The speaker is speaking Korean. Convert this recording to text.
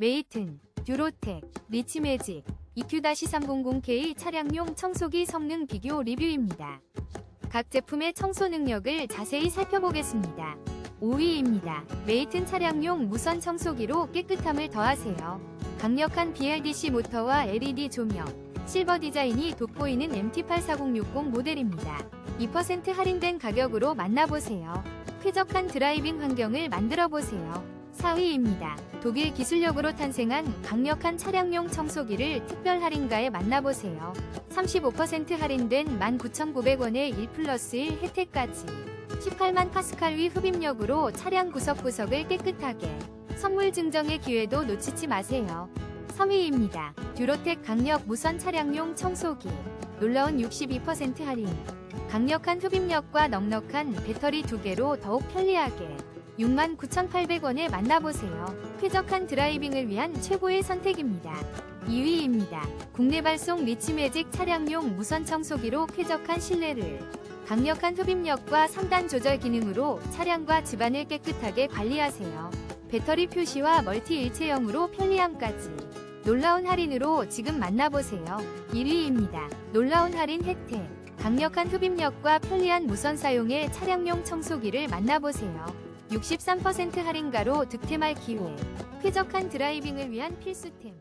메이튼, 듀로텍, 리치매직, EQ-300K 차량용 청소기 성능 비교 리뷰입니다. 각 제품의 청소 능력을 자세히 살펴보겠습니다. 5위입니다. 메이튼 차량용 무선 청소기로 깨끗함을 더하세요. 강력한 BLDC 모터와 LED 조명, 실버 디자인이 돋보이는 MT84060 모델입니다. 2% 할인된 가격으로 만나보세요. 쾌적한 드라이빙 환경을 만들어보세요. 4위입니다. 독일 기술력으로 탄생한 강력한 차량용 청소기를 특별 할인가에 만나보세요. 35% 할인된 19,900원의 1 플러스 1 혜택까지 18만 파스칼 위 흡입력으로 차량 구석구석을 깨끗하게 선물 증정의 기회도 놓치지 마세요. 3위입니다. 듀로텍 강력 무선 차량용 청소기 놀라운 62% 할인 강력한 흡입력과 넉넉한 배터리 두 개로 더욱 편리하게 69,800원에 만나보세요. 쾌적한 드라이빙을 위한 최고의 선택입니다. 2위입니다. 국내 발송 리치매직 차량용 무선 청소기로 쾌적한 실내를 강력한 흡입력과 3단 조절 기능으로 차량과 집안을 깨끗하게 관리하세요. 배터리 표시와 멀티 일체형으로 편리함까지 놀라운 할인으로 지금 만나보세요. 1위입니다. 놀라운 할인 혜택 강력한 흡입력과 편리한 무선 사용의 차량용 청소기를 만나보세요. 63% 할인가로 득템할 기회 쾌적한 드라이빙을 위한 필수템